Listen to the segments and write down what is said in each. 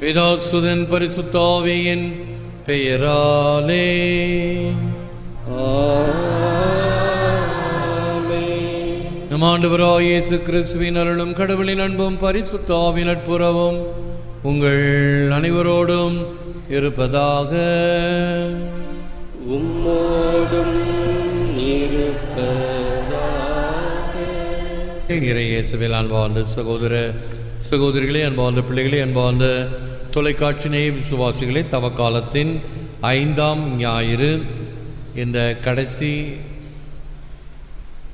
பிதாசுதன் பரிசுத்தாவியின் பெயராலே. நம் ஆண்டவராய் இயேசு கிறிஸ்துவின் அருளும் கடவுளின் அன்பும் பரிசுத்தாவின் நட்புறவும் உங்கள் அனைவரோடும் இருப்பதாக. உம்மோடும் இருப்பதாக. இறையேசுவில் அன்பார்ந்த சகோதர சகோதரிகளே அன்பார்ந்த பிள்ளைகளே அன்பார்ந்த தொலைக்காட்சி நேய விசுவாசிகளே தவக்காலத்தின் ஐந்தாம் ஞாயிறு இந்த கடைசி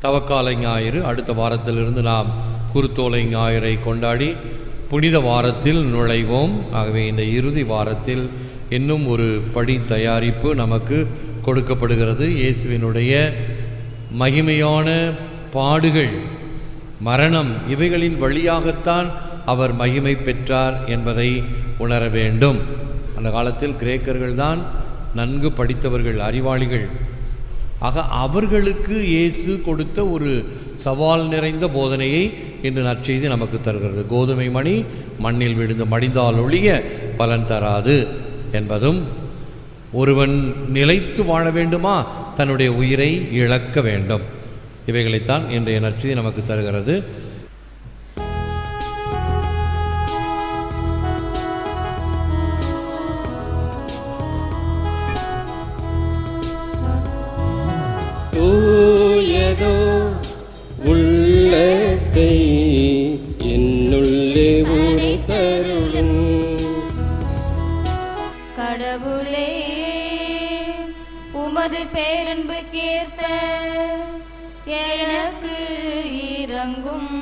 தவக்கால ஞாயிறு அடுத்த வாரத்திலிருந்து நாம் குருத்தோலை ஞாயிறை கொண்டாடி புனித வாரத்தில் நுழைவோம். ஆகவே இந்த இறுதி வாரத்தில் இன்னும் ஒரு படி தயாரிப்பு நமக்கு கொடுக்கப்படுகிறது. இயேசுவினுடைய மகிமையான பாடுகள் மரணம் இவைகளின் வழியாகத்தான் அவர் மகிமை பெற்றார் என்பதை உணர வேண்டும். அந்த காலத்தில் கிரேக்கர்கள் தான் நன்கு படித்தவர்கள் அறிவாளிகள். ஆக அவர்களுக்கு இயேசு கொடுத்த ஒரு சவால் நிறைந்த போதனையை இன்று நற்செய்தி நமக்கு தருகிறது. கோதுமை மணி மண்ணில் விழுந்து மடிந்தால் ஒழிய பலன் தராது என்பதும் ஒருவன் நிலைத்து வாழ வேண்டுமா? தன்னுடைய உயிரை இழக்க வேண்டும். இவைகளைத்தான் இன்றைய நற்செய்தி நமக்கு தருகிறது. உமது பேரன்புக்கேற்ப எனக்கு இறங்கும்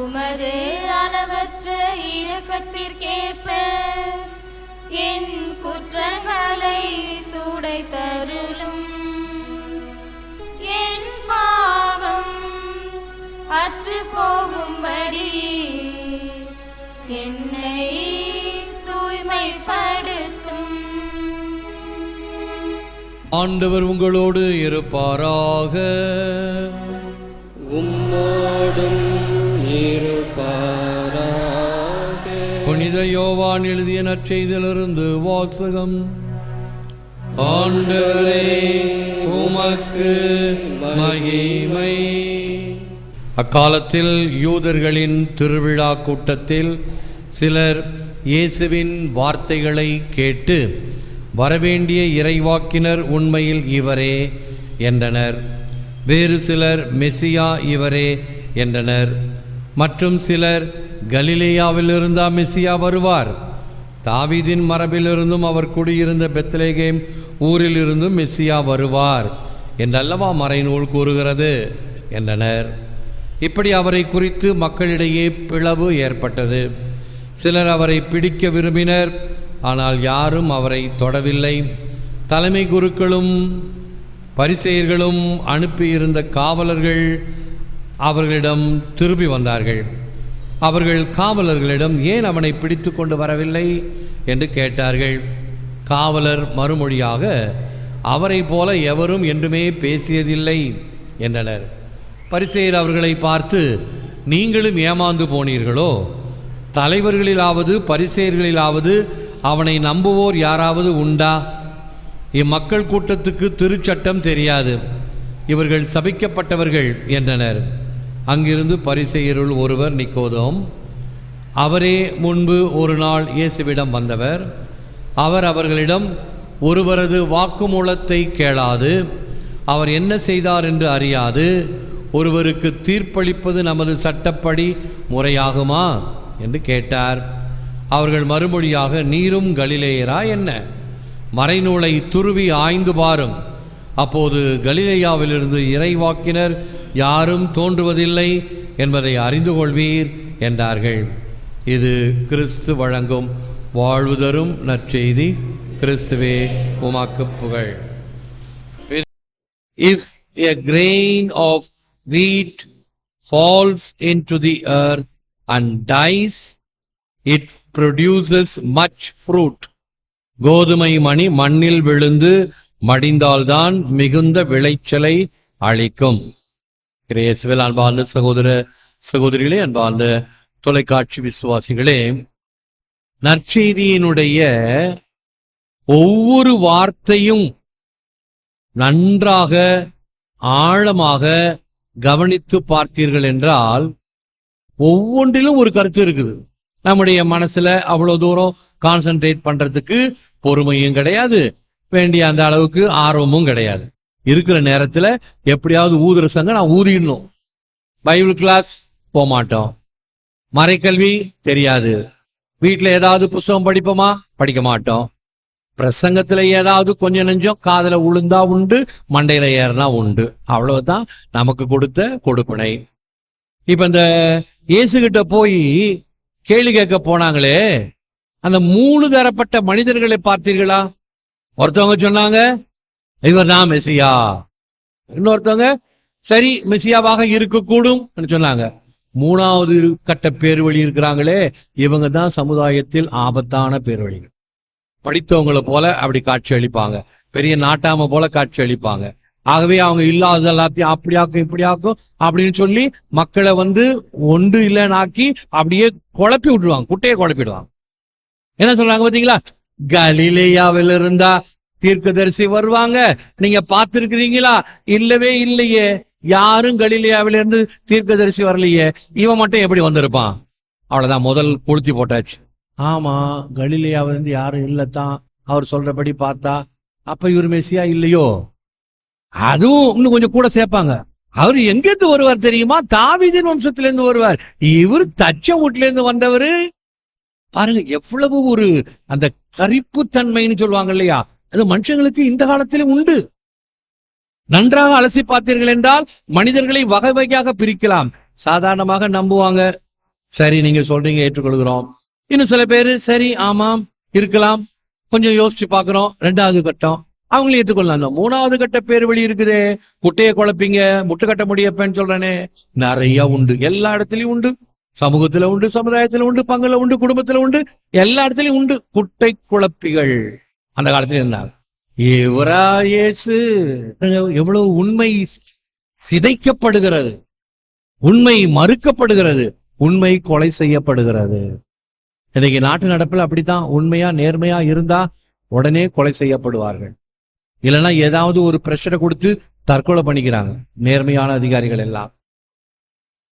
உமது அளவற்ற இரக்கத்திற்கேற்ப என் குற்றங்களை துடைத்தருளும் என் பாவம் அற்று போகும்படி என்னை தூய்மைப்படுத்தும். ஆண்டவர் உங்களோடு இருப்பாராக. உம்மோடும் இருப்பாராக. புனித யோவான் எழுதிய நற்செய்தியிலிருந்து வாசகம். ஆண்டவரே உமக்கு மகிமை. அக்காலத்தில் யூதர்களின் திருவிழா கூட்டத்தில் சிலர் இயேசுவின் வார்த்தைகளை கேட்டு வரவேண்டிய இறைவாக்கினர் உண்மையில் இவரே என்றனர். வேறு சிலர் மெசியா இவரே என்றனர். மற்றும் சிலர் கலிலேயாவிலிருந்தா மெசியா வருவார். தாவிதின் மரபிலிருந்தும் அவர் குடியிருந்த பெத்லேகேம் ஊரிலிருந்தும் மெஸ்ஸியா வருவார் என்றல்லவா மறைநூல் கூறுகிறது என்றனர். இப்படி அவரை குறித்து மக்களிடையே பிளவு ஏற்பட்டது. சிலர் அவரை பிடிக்க விரும்பினர் ஆனால் யாரும் அவரை தொடவில்லை. தலைமை குருக்களும் பரிசெயர்களும் அனுப்பியிருந்த காவலர்கள் அவர்களிடம் திரும்பி வந்தார்கள். அவர்கள் காவலர்களிடம் ஏன் அவனை பிடித்து கொண்டு வரவில்லை? என்று கேட்டார்கள். காவலர் மறுமொழியாக அவரை போல எவரும் என்றுமே பேசியதில்லை என்றனர். பரிசெயர் அவர்களை பார்த்து நீங்களும் ஏமாந்து போனீர்களோ? தலைவர்களிலாவது பரிசெயர்களிலாவது அவனை நம்புவோர் யாராவது உண்டா? இம்மக்கள் கூட்டத்துக்கு திருச்சட்டம் தெரியாது. இவர்கள் சபிக்கப்பட்டவர்கள் என்றனர். அங்கிருந்து பரிசெயருள் ஒருவர் நிக்கோதோம். அவரே முன்பு ஒரு நாள் இயேசுவிடம் வந்தவர். அவர் அவர்களிடம் ஒருவரது வாக்குமூலத்தை கேளாது. அவர் என்ன செய்தார் என்று அறியாது. ஒருவருக்கு தீர்ப்பளிப்பது நமது சட்டப்படி முறையாகுமா? என்று கேட்டார். அவர்கள் மறுமொழியாக நீரும் கலிலேயரா என்ன? மறைநூலை துருவி ஆய்ந்து பாரும். அப்போது கலிலேயாவிலிருந்து இறைவாக்கினர் யாரும் தோன்றுவதில்லை என்பதை அறிந்து கொள்வீர் என்றார்கள். இது கிறிஸ்து வழங்கும் வாழ்வு தரும் நற்செய்தி. கிறிஸ்துவே உமாக்கு புகழ். If a grain of wheat falls into the earth and dies it produces much fruit கோதுமை மணி மண்ணில் விழுந்து மடிந்தால்தான் மிகுந்த விளைச்சலை அளிக்கும். கிரேசுவில் அன்பார்ந்த சகோதர சகோதரிகளே அன்பார்ந்த தொலைக்காட்சி விசுவாசிகளே நற்செய்தியினுடைய ஒவ்வொரு வார்த்தையும் நன்றாக ஆழமாக கவனித்து பார்த்தீர்கள் என்றால் ஒவ்வொன்றிலும் ஒரு கருத்து இருக்குது. நம்முடைய மனசுல அவ்வளவு தூரம் கான்சென்ட்ரேட் பண்றதுக்கு பொறுமையும் கிடையாது. வேண்டிய அந்த அளவுக்கு ஆர்வமும் கிடையாது. இருக்கிற நேரத்துல எப்படியாவது ஊதுற சங்க நான் ஊதிடணும். பைபிள் கிளாஸ் போக மாட்டோம். மறைக்கல்வி தெரியாது. வீட்டில் ஏதாவது புஸ்தகம் படிப்போமா? படிக்க மாட்டோம். பிரசங்கத்துல ஏதாவது கொஞ்சம் நெஞ்சம் காதல உளுந்தா உண்டு மண்டையில ஏறினா உண்டு. அவ்வளவுதான் நமக்கு கொடுத்த கொடுப்பினை. இப்ப இந்த இயேசுகிட்ட போய் கேள்வி கேட்க போனாங்களே. அந்த மூணு தரப்பட்ட மனிதர்களை பார்த்தீர்களா? ஒருத்தவங்க சொன்னாங்க இவர் தான் மெசியா. இன்னொருத்தவங்க சரி மெசியாவாக இருக்கக்கூடும் சொன்னாங்க. மூணாவது கட்ட பேர் வழி இருக்கிறாங்களே இவங்க தான் சமுதாயத்தில் ஆபத்தான பேர் வழிகள் படித்தவங்களை போல அப்படி காட்சி அளிப்பாங்க. பெரிய நாட்டாம போல காட்சி அளிப்பாங்க. ஆகவே அவங்க இல்லாத எல்லாத்தையும் அப்படியாக்கும் இப்படியாக்கும் அப்படின்னு சொல்லி மக்களை வந்து ஒன்று இல்லைனாக்கி அப்படியே குழப்பி விட்டுருவாங்க. குட்டையை குழப்பிடுவாங்க என்ன சொல்றாங்க பாத்தீங்களா கலிலேயாவில் இருந்தா தீர்க்கதரிசி வருவாங்க. நீங்க பார்த்திருக்கிறீங்களா? இல்லவே இல்லையே. யாரும் கலிலேயாவில இருந்து தீர்க்கதரிசி வரலையே. இவன் மட்டும் எப்படி வந்திருப்பான்? அவ்வளவுதான். முதல் கொளுத்தி போட்டாச்சு. ஆமா கலிலேயாவிலிருந்து யாரும் இல்லத்தான். அவர் சொல்றபடி பார்த்தா அப்ப இவர் மெசியா இல்லையோ? அதுவும் இன்னும் கொஞ்சம் கூட சேர்ப்பாங்க. அவர் எங்கிருந்து வருவார் தெரியுமா? தாவிதின் வம்சத்துல இருந்து வருவார். இவர் தச்ச வீட்டுல இருந்து வந்தவரு. பாருங்க எவ்வளவு ஒரு அந்த கரிப்பு தன்மைன்னு சொல்லுவாங்க இல்லையா? அது மனுஷங்களுக்கு இந்த காலத்திலும் உண்டு. நன்றாக அலசி பார்த்தீர்கள் என்றால் மனிதர்களை வகை வகையாக பிரிக்கலாம். சாதாரணமாக நம்புவாங்க. சரி நீங்க சொல்றீங்க ஏற்றுக்கொள்கிறோம். இன்னும் சில பேரு சரி ஆமாம் இருக்கலாம். கொஞ்சம் யோசிச்சு பார்க்கிறோம். ரெண்டாவது கட்டம். அவங்கள ஏற்றுக்கொள்ளலாம் இந்த மூணாவது கட்ட பேர் வழி இருக்குதே. குட்டையை குழப்பிங்க. முட்டு கட்ட முடியப்பேன்னு சொல்றேனே. நிறைய உண்டு. எல்லா இடத்துலயும் உண்டு. சமூகத்துல உண்டு சமுதாயத்துல உண்டு பங்குல உண்டு குடும்பத்துல உண்டு. எல்லா இடத்துலயும் உண்டு. குட்டை குழப்பிகள். அந்த காலத்துல இருந்தாங்க. இவரா இயேசு. எவ்வளவு உண்மை சிதைக்கப்படுகிறது. உண்மை மறுக்கப்படுகிறது. உண்மை கொலை செய்யப்படுகிறது. இன்னைக்கு நாட்டு நடப்பில் அப்படித்தான் உண்மையா நேர்மையா இருந்தா உடனே கொலை செய்யப்படுவார்கள். இல்லைன்னா ஏதாவது ஒரு பிரஷரை கொடுத்து தற்கொலை பண்ணிக்கிறாங்க. நேர்மையான அதிகாரிகள் எல்லாம்.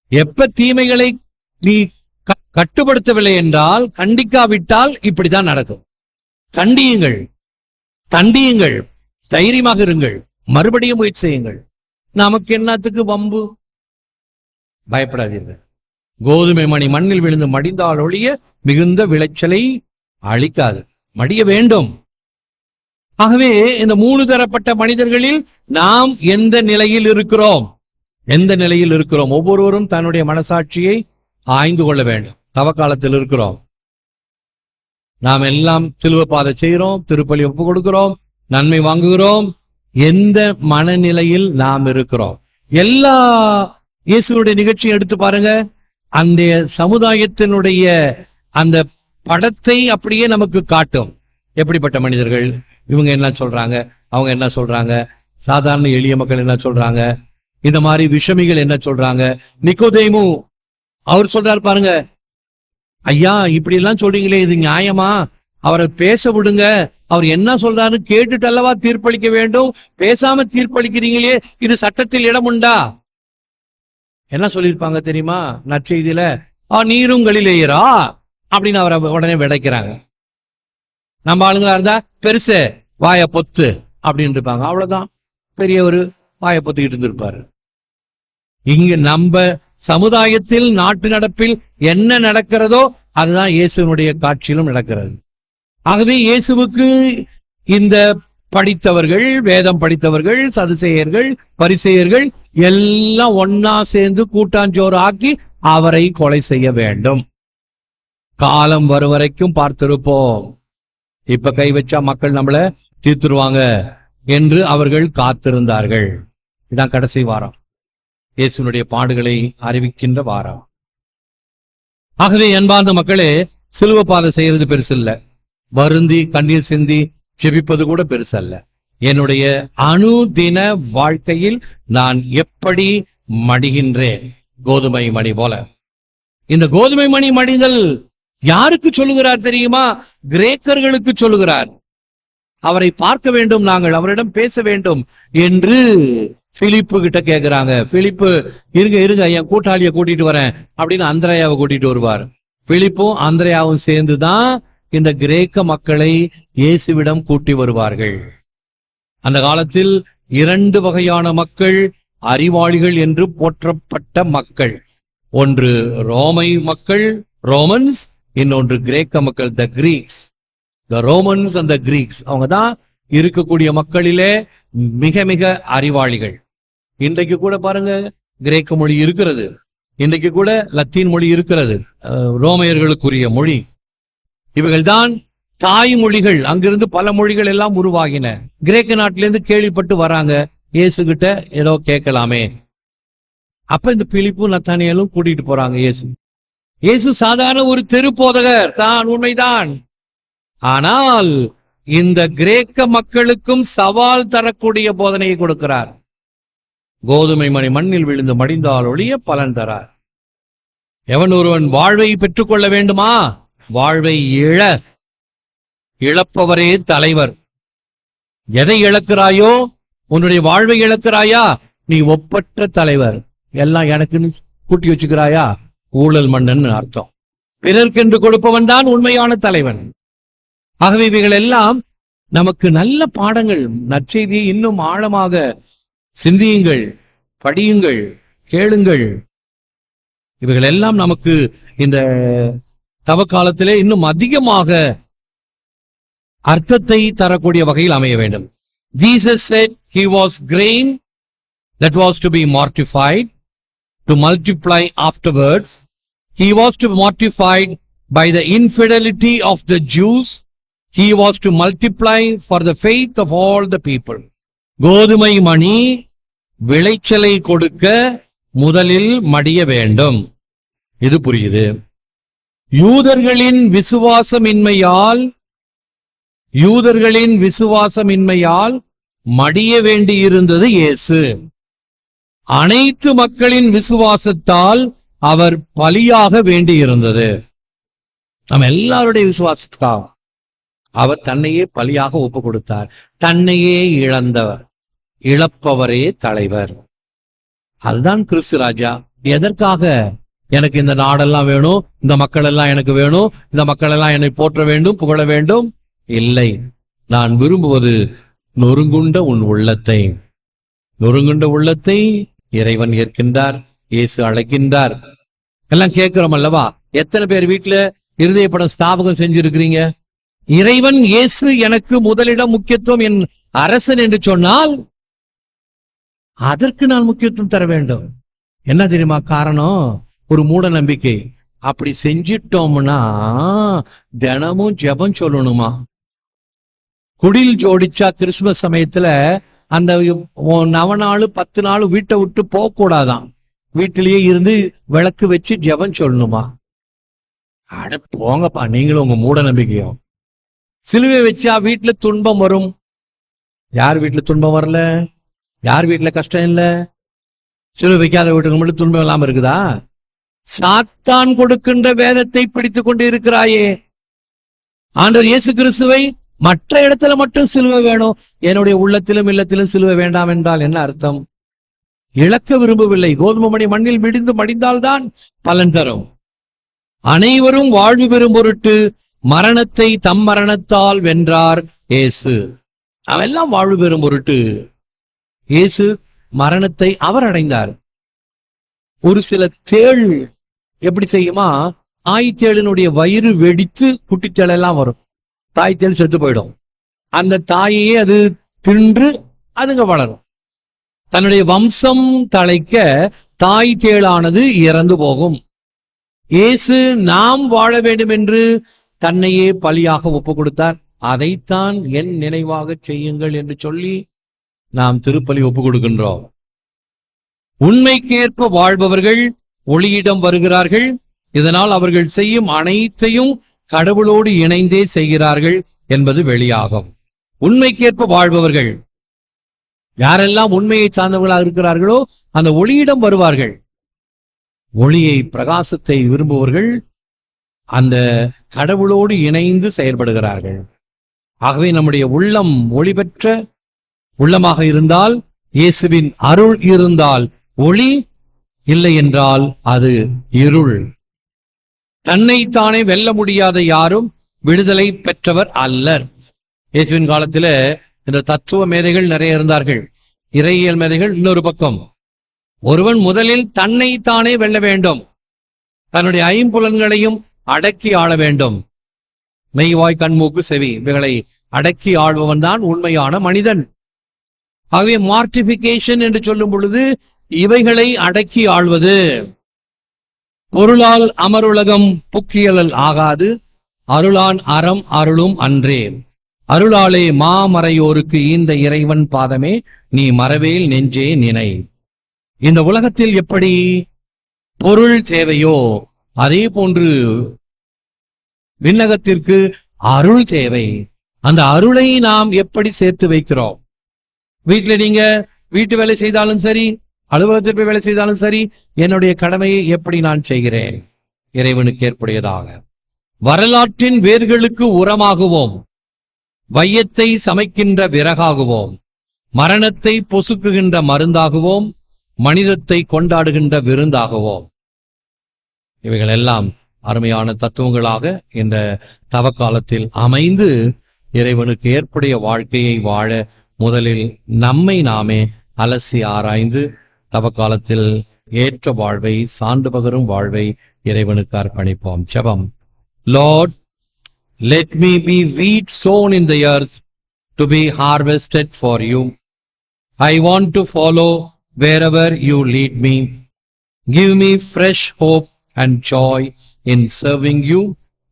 எப்ப தீமைகளை நீ கட்டுப்படுத்தவில்லை என்றால் கண்டிக்காவிட்டால் இப்படித்தான் நடக்கும். கண்டியுங்கள். தண்டியுங்கள். தைரியமாக இருங்கள். மறுபடியும் முயற்சி செய்யுங்கள். நமக்கு என்னத்துக்கு வம்பு? பயப்படாதீர்கள். கோதுமை மணி மண்ணில் விழுந்து மடிந்தால் ஒழிய மிகுந்த விளைச்சலை அளிக்காது. மடிய வேண்டும். ஆகவே இந்த மூணு தரப்பட்ட மனிதர்களில் நாம் எந்த நிலையில் இருக்கிறோம்? எந்த நிலையில் இருக்கிறோம்? ஒவ்வொருவரும் தன்னுடைய மனசாட்சியை ஆய்ந்து கொள்ள வேண்டும். தவக்காலத்தில் இருக்கிறோம். நாம் எல்லாம் சிலுவ பாதை செய்கிறோம் திருப்பலி ஒப்பு கொடுக்கிறோம் நன்மை வாங்குகிறோம். எந்த மனநிலையில் நாம் இருக்கிறோம்? எல்லா இயேசுடைய நிகழ்ச்சியை எடுத்து பாருங்க. அந்த சமுதாயத்தினுடைய அந்த படத்தை அப்படியே நமக்கு காட்டும். எப்படிப்பட்ட மனிதர்கள்? இவங்க என்ன சொல்றாங்க? அவங்க என்ன சொல்றாங்க? சாதாரண எளிய மக்கள் என்ன சொல்றாங்க? இந்த மாதிரி விஷமிகள் என்ன சொல்றாங்க? நிக்கோதேமு அவர் சொல்றாரு பாருங்க. ஐயா இப்படி எல்லாம் சொல்றீங்களே இது நியாயமா? அவரை பேச விடுங்க. அவர் என்ன சொல்றாரு கேட்டுட்டு அல்லவா தீர்ப்பளிக்க வேண்டும்? பேசாம தீர்ப்பளிக்கிறீங்களே இது சட்டத்தில் இடம் உண்டா? என்ன சொல்லியிருப்பாங்க தெரியுமா? நற்செய்தியில ஆ நீரும் கலிலேயரா? அப்படின்னு அவரை உடனே விடைக்கிறாங்க நம்ம ஆளுங்களா இருந்தா பெருசு வாய பொத்து அப்படின்னு இருப்பாங்க. அவ்வளவுதான். பெரிய ஒரு வாய பொத்துக்கிட்டு இருந்திருப்பாரு. இங்க நம்ம சமுதாயத்தில் நாட்டு நடப்பில் என்ன நடக்கிறதோ அதுதான் இயேசுனுடைய காட்சியிலும் நடக்கிறது. ஆகவே இயேசுவுக்கு இந்த படித்தவர்கள் வேதம் படித்தவர்கள் சதுசேயர்கள் பரிசெயர்கள் எல்லாம் ஒன்னா சேர்ந்து கூட்டாஞ்சோறு ஆக்கி அவரை கொலை செய்ய வேண்டும். காலம் வரும் வரைக்கும் பார்த்திருப்போம். இப்ப கை வச்சா மக்கள் நம்மள தீர்த்துருவாங்க என்று அவர்கள் காத்திருந்தார்கள். இதான் கடைசி வாரம். இயேசுனுடைய பாடுகளை அறிவிக்கின்ற வாரம். ஆகவே அன்பார்ந்த மக்களே சிலுவ பாதை செய்யறது பெருசு இல்ல வருந்தி கண்ணீர் சிந்தி செபிப்பது கூட பெருசு அல்ல என்னுடைய அணுதின வாழ்க்கையில் நான் எப்படி மடிகின்றேன்? கோதுமை மணி போல. இந்த கோதுமை மணி மடிதல் யாருக்கு சொல்லுகிறார் தெரியுமா? கிரேக்கர்களுக்கு சொல்லுகிறார். அவரை பார்க்க வேண்டும் நாங்கள் அவரிடம் பேச வேண்டும் என்று பிலிப்பு கிட்ட கேக்குறாங்க. பிலிப்பு இருங்க இருங்க என் கூட்டாளிய கூட்டிட்டு வரேன் அப்படின்னு அந்திரையாவை கூட்டிட்டு வருவார். பிலிப்பும் அந்திரையாவும் சேர்ந்துதான் இந்த கிரேக்க மக்களை இயேசுவிடம் கூட்டி வருவார்கள். அந்த காலத்தில் இரண்டு வகையான மக்கள் அறிவாளிகள் என்று போற்றப்பட்ட மக்கள். ஒன்று ரோமை மக்கள் ரோமன்ஸ் இன்னொன்று கிரேக்க மக்கள் த கிரீக்ஸ் த ரோமன்ஸ் அந்த கிரீக்ஸ் அவங்க தான் இருக்கக்கூடிய மக்களிலே மிக மிக அறிவாளிகள். இன்றைக்கு கூட பாருங்க கிரேக்க மொழி இருக்கிறது. இன்றைக்கு கூட லத்தீன் மொழி இருக்கிறது. ரோமையர்களுக்குரிய மொழி. இவைகள்தான் தாய்மொழிகள். அங்கிருந்து பல மொழிகள் எல்லாம் உருவாகின. கிரேக்க நாட்டிலிருந்து கேள்விப்பட்டு வராங்க. இயேசு கிட்ட ஏதோ கேட்கலாமே. அப்ப இந்த பிலிப்பும் நத்தானியலும் கூட்டிட்டு போறாங்க இயேசு. இயேசு சாதாரண ஒரு தெரு போதகர் தான் உண்மைதான். ஆனால் இந்த கிரேக்க மக்களுக்கும் சவால் தரக்கூடிய போதனையை கொடுக்கிறார். கோதுமை மணி மண்ணில் விழுந்து மடிந்தால் ஒழிய பலன் தரார். எவன் ஒருவன் வாழ்வை பெற்றுக்கொள்ள வேண்டுமா? வாழ்வை இழ இழப்பவரே தலைவர். எதை இழக்கிறாயோ? உன்னுடைய வாழ்வை இழக்கிறாயா? நீ ஒப்பற்ற தலைவர். எல்லாம் எனக்குன்னு கூட்டி வச்சுக்கிறாயா? ஊழல் மன்னன் அர்த்தம். பிறர்க்கென்று கொடுப்பவன் தான் உண்மையான தலைவன். ஆகவே இவைகள் எல்லாம் நமக்கு நல்ல பாடங்கள் நற்செய்தியை இன்னும் ஆழமாக சிந்தியுங்கள் படியுங்கள் கேளுங்கள். இவைகள் எல்லாம் நமக்கு இந்த தவக்காலத்திலே இன்னும் அதிகமாக அர்த்தத்தை தரக்கூடிய வகையில் அமைய வேண்டும். Jesus said he was grain that was to be mortified to multiply afterwards he was to be mortified by the infidelity of the Jews. He was to multiply for the faith of all the people. கோதுமை மணி விளைச்சலை கொடுக்க முதலில் மடிய வேண்டும். இது புரியுது. யூதர்களின் விசுவாசமின்மையால் யூதர்களின் விசுவாசமின்மையால் மடிய வேண்டியிருந்தது இயேசு. அனைத்து மக்களின் விசுவாசத்தால் அவர் பலியாக வேண்டியிருந்தது. நம்ம எல்லாருடைய விசுவாசத்துக்காக அவர் தன்னையே பலியாக ஒப்பு கொடுத்தார் தன்னையே இழந்தவர். இழப்பவரே தலைவர். அதுதான் கிறிஸ்து ராஜா. எதற்காக எனக்கு இந்த நாடெல்லாம் வேணும்? இந்த மக்கள் எல்லாம் எனக்கு வேணும்? இந்த மக்கள் எல்லாம் என்னை போற்ற வேண்டும் புகழ வேண்டும்? இல்லை. நான் விரும்புவது நொறுங்குண்ட உன் உள்ளத்தை. நொறுங்குண்ட உள்ளத்தை இறைவன் ஏற்கின்றார் இயேசு அழைக்கின்றார். எல்லாம் கேட்கிறோம் அல்லவா? எத்தனை பேர் வீட்டுல இருதய படம் ஸ்தாபகம் செஞ்சிருக்கிறீங்க? இறைவன் இயேசு எனக்கு முதலிடம் முக்கியத்துவம் என் அரசன் என்று சொன்னால் அதற்கு நான் முக்கியத்துவம் தர வேண்டும். என்ன தெரியுமா காரணம்? ஒரு மூட நம்பிக்கை. அப்படி செஞ்சிட்டோம்னா தினமும் ஜெபம் சொல்லணுமா? குடில் ஜோடிச்சா கிறிஸ்துமஸ் சமயத்துல அந்த நவ நாள் பத்து நாள் வீட்டை விட்டு போக கூடாதாம் வீட்டிலேயே இருந்து விளக்கு வச்சு ஜெபம் சொல்லணுமா? அட போங்கப்பா நீங்களும் உங்க மூட நம்பிக்கையும். சிலுவை வச்சா வீட்டுல துன்பம் வரும். யார் வீட்டுல துன்பம் வரல? யார் வீட்டுல கஷ்டம் இல்ல? சிலுவை வைக்காத வீட்டுக்கு மட்டும் துன்பம் இல்லாம இருக்குதா? சாத்தான் கொடுக்கின்ற வேதத்தை பிடித்துக் கொண்டு இருக்கிறாயே. ஆண்டவர் இயேசு கிறிஸ்துவை மற்ற இடத்துல மட்டும் சிலுவை வேணும். என்னுடைய உள்ளத்திலும் இல்லத்திலும் சிலுவை வேண்டாம் என்றால் என்ன அர்த்தம்? இழக்க விரும்பவில்லை. கோதுமை மணி மண்ணில் விடிந்து மடிந்தால்தான் பலன் தரும். அனைவரும் வாழ்வு பெறும் பொருட்டு மரணத்தை தம் மரணத்தால் வென்றார் இயேசு. அவெல்லாம் வாழ்வு பெறும் பொருட்டு இயேசு மரணத்தை அவர் அடைந்தார். ஒரு சில தேள் எப்படி செய்யுமா? ஆய்த்தேளினுடைய வயிறு வெடித்து குட்டித்தேள் எல்லாம் வரும். தாய்த்தேள் செத்து போயிடும். அந்த தாயையே அது தின்று அதுங்க வளரும். தன்னுடைய வம்சம் தழைக்க தாய் தேளானது இறந்து போகும். இயேசு நாம் வாழ வேண்டும் என்று தன்னையே பலியாக ஒப்பு கொடுத்தார் அதைத்தான் என் நினைவாக செய்யுங்கள் என்று சொல்லி நாம் திருப்பலி ஒப்பு கொடுக்கின்றோம் உண்மைக்கேற்ப வாழ்பவர்கள் ஒளியிடம் வருகிறார்கள். இதனால் அவர்கள் செய்யும் அனைத்தையும் கடவுளோடு இணைந்தே செய்கிறார்கள் என்பது வெளியாகும். உண்மைக்கேற்ப வாழ்பவர்கள் யாரெல்லாம் உண்மையை சார்ந்தவர்களாக இருக்கிறார்களோ அந்த ஒளியிடம் வருவார்கள். ஒளியை பிரகாசத்தை விரும்புவர்கள் அந்த கடவுளோடு இணைந்து செயல்படுகிறார்கள். ஆகவே நம்முடைய உள்ளம் ஒளி பெற்ற உள்ளமாக இருந்தால் இயேசுவின் அருள் இருந்தால் ஒளி இல்லை என்றால் அது இருள். தன்னைத்தானே வெல்ல முடியாத யாரும் விடுதலை பெற்றவர் அல்லர். இயேசுவின் காலத்துல இந்த தத்துவ மேதைகள் நிறைய இருந்தார்கள். இறையியல் மேதைகள் இன்னொரு பக்கம். ஒருவன் முதலில் தன்னைத்தானே வெல்ல வேண்டும். தன்னுடைய ஐம்புலன்களையும் அடக்கி ஆள வேண்டும். மெய்வாய் கண்மூக்கு செவி இவைகளை அடக்கி ஆள்பவன் தான் உண்மையான மனிதன். ஆகவே மார்டிபிகேஷன் என்று சொல்லும் பொழுது இவைகளை அடக்கி ஆள்வது. பொருளால் அமருலகம் புக்கியலல் ஆகாது. அருளான் அறம் அருளும் அன்றே. அருளாலே மாமறையோருக்கு ஈந்த இறைவன் பாதமே நீ மறவேல் நெஞ்சே நினை. இந்த உலகத்தில் எப்படி பொருள் தேவையோ அதே போன்று விண்ணகத்திற்கு அருள் தேவை. அந்த அருளை நாம் எப்படி சேர்த்து வைக்கிறோம்? வீட்டுல நீங்க வீட்டு வேலை செய்தாலும் சரி அலுவலகத்தில் போய் வேலை செய்தாலும் சரி என்னுடைய கடமையை எப்படி நான் செய்கிறேன்? இறைவனுக்கு ஏற்புடையதாக. வரலாற்றின் வேர்களுக்கு உரமாகுவோம். வையத்தை சமைக்கின்ற விறகாகுவோம். மரணத்தை பொசுக்குகின்ற மருந்தாகுவோம். மனிதத்தை கொண்டாடுகின்ற விருந்தாகுவோம். இவைகள் எல்லாம் அருமையான தத்துவங்களாக இந்த தவக்காலத்தில் அமைந்து இறைவனுக்கு ஏற்புடைய வாழ்க்கையை வாழ முதலில் நம்மை நாமே அலசி ஆராய்ந்து தவக்காலத்தில் ஏற்ற வாழ்வை சான்று பகரும் வாழ்வை இறைவனுக்கு அர்ப்பணிப்போம். செபம் Lord let me be wheat sown in the earth to be harvested for you. I want to follow wherever you lead me. Give me fresh hope and joy in serving you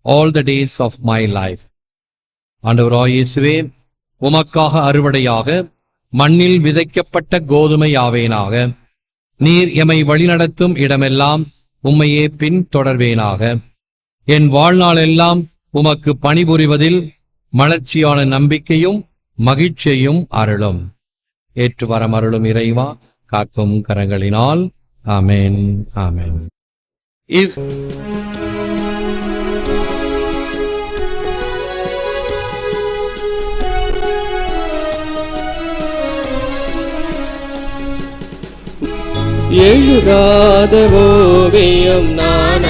all the days of my life. ஆண்டவராய் இயேசுவே உமக்காக அறுவடையாக மண்ணில் விதைக்கப்பட்ட கோதுமை ஆவேனாக நீர் எமை வழிநடத்தும் இடமெல்லாம் உம்மையே பின்தொடர்வேனாக என் வாழ்நாளெல்லாம் உமக்கு பணிபுரிவதில் மலர்ச்சியான நம்பிக்கையும் மகிழ்ச்சியையும் அருளும். ஏற்று வரம் அருளும் இறைவா காக்கும் கரங்களினால். ஆமேன் ஆமேன். இஃப் எழுதாத ஓவியம் நான்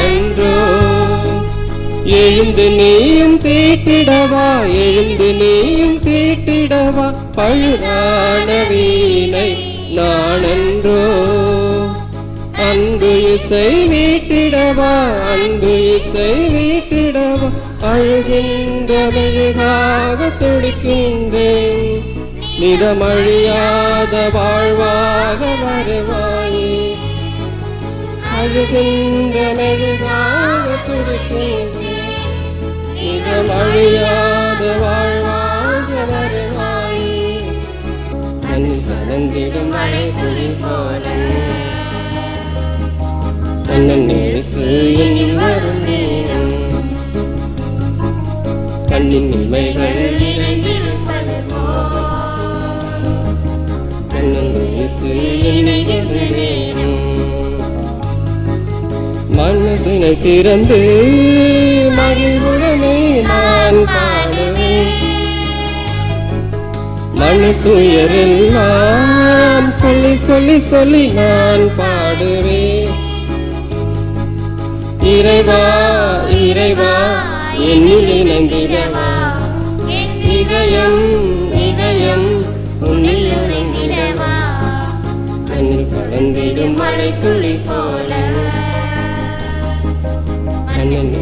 எழுந்து நீயும் தீட்டிடவா எழுந்து நீயும் தீட்டிடவா பழுதான வீணை நானன்றோ? அன்பு இசை வீட்டிடவா? அன்பு இசை வீட்டிடவா? அழுகின்ற மெழுகாக துடிக்கின்றேன் நிதமழியாத வாழ்வாக வருவாயே. அழுகின்ற மெழுகாக துடிக்கின்றேன் நிறமழியாத வாழ்வாக வருவாயே கண் கலந்திடும் மழை துளி போல கண்ணன் வரும் நேரம் கண்ணின் நிறைந்திருப்பது கண்ணன் மனதினை திறந்து மகிழ்வு மனு துயரெல்லாம் சொல்லி சொல்லி சொல்லி நான் பாடுவேன். இறைவா இறைவா என்னில் இணைந்திடவா என் இதயம் இதயம் உன்னில் உறைந்திடவா கண் கலந்திடும் மழை துளி போல. கண்ணன்